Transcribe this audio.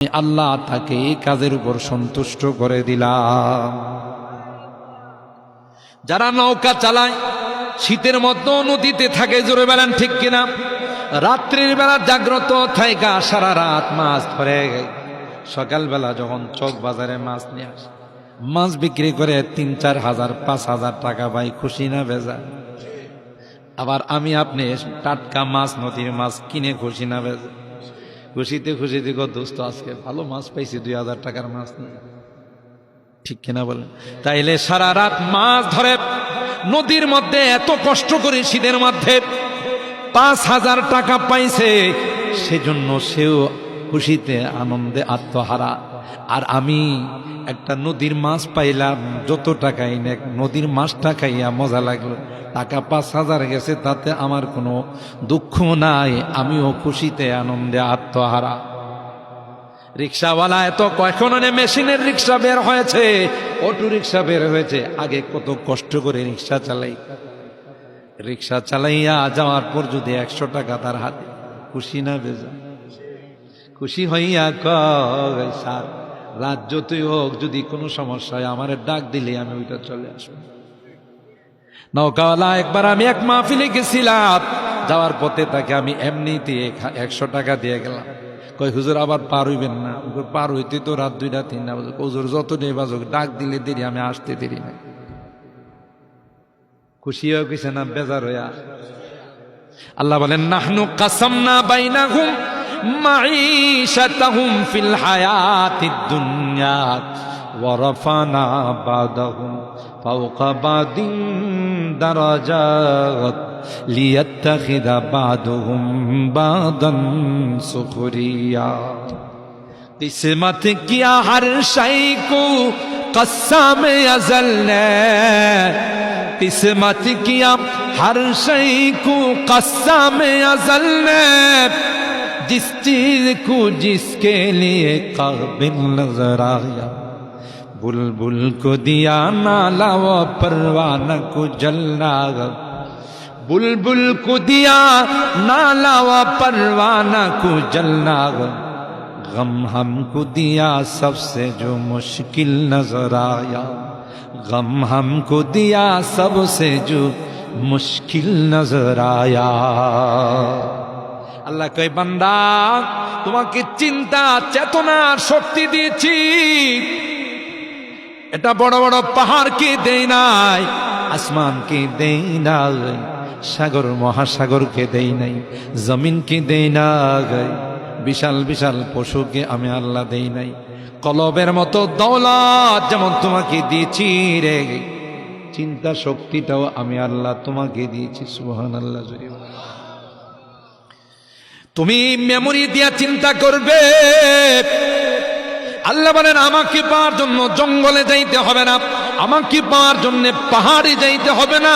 আল্লাহ তাকে এই কাজের উপর সন্তুষ্ট করে দিলাম। যারা নৌকা চালায়, শীতের মতো নদীতে থাকে, জোরে বেলান ঠিক কিনা? রাত্রির বেলা জাগ্রত থাইকা সারা রাত মাছ ধরে। সকালবেলা যখন চক বাজারে মাছ নিয়ে আসে, মাছ বিক্রি করে তিন, চার হাজার, পাঁচ হাজার টাকা পাই, খুশি না বেজা আবার আমি আপনি টাটকা মাছ, নদীর মাছ কিনে খুশি না বেজা খুশিতে খুশিতে, গো দোস্ত, আজকে ভালো মাছ পাইছি, দুই হাজার টাকার মাছ ঠিক কিনা বলেন? তাইলে সারা রাত মাছ ধরে নদীর মধ্যে এত কষ্ট করে শীতের মধ্যে পাঁচ হাজার টাকা পাইছে, সেজন্য সেও খুশিতে, আনন্দে আত্মহারা। আর আমি একটা নদীর মাছ পাইলাম, যত টাকাই নদীর মাছটা খাইয়া মজা লাগল। টাকা পাঁচ হাজার গেছে, তাতে আমার কোনো দুঃখ নাই, আমিও খুশিতে আনন্দে আত্মহারা। রিক্সাওয়ালা এত কখন মেশিনের রিক্সা বের হয়েছে, অটো রিক্সা বের হয়েছে, আগে কত কষ্ট করে রিক্সা চালাই। রিক্সা চালাইয়া যাওয়ার পর যদি একশো টাকা তার হাতে, খুশি না বেজা। খুশি হইয়া স্যার রাত যতই হোক, যদি কোনো সমস্যা হয় আমার ডাক দিলে আমি ওইটা চলে আসব। নৌকাওয়ালা, একবার আমি এক মাহফিলে গেছিলাম। যাওয়ার পথে তাকে আমি এমনিতে একশো টাকা দিয়ে গেলাম। কই হুজুর, আবার পার হইবেন না। পার হইতে তো রাত দুইটা, তিনটা বাজে। হুজুর, যত নেই বাজুক, ডাক দিলে দেরি, আমি আসতে দেরি না। খুশি হয়ে গেছে না, বেজার হইয়া। আল্লাহ বলেন, নাহনু কাসাম না বাইনা হুম মাইশাতাহুম ফিল হায়াতিদ দুনিয়াত ওয়া রাফানা বাদাহুম ফাওকা বাদিন درجات ليتخذ بعضهم بعضا سخريا. قسمت کیا ہر شئی کو قسم ازل نے قسمت کیا ہر شئی کو قسم ازل نے جس چیز کو جس کے لئے قابل نظر آیا बुलबुल को दिया नाला व परवाना को जलना बुलबुल को दिया नाला व परवाना को जलना गम हमको दिया सबसे जो मुश्किल नजर आया गम हमको दिया सबसे जो मुश्किल नजर आया আল্লাহ কই বান্দা তোমাকে চিন্তা চেতনার শক্তি দিয়েছি এটা বড় বড় পাহাড়কে দেই নাই আসমানকে দেই নাই, সাগর মহাসাগরকে দেই নাই জমিনকে দেই নাই, বিশাল বিশাল পশুকে আমি আল্লাহ দেই নাই, কলবের মতো দৌলত যেমন তোমাকে দিয়েছি রে, চিন্তা শক্তিটাও আমি আল্লাহ তোমাকে দিয়েছি সুহান আল্লাহ তুমি মেমোরি দিয়া চিন্তা করবে আল্লাহ বলেন, আমাকে পাওয়ার জন্য জঙ্গলে যাইতে হবে না, আমাকে পাওয়ার জন্য পাহাড়ে যাইতে হবে না।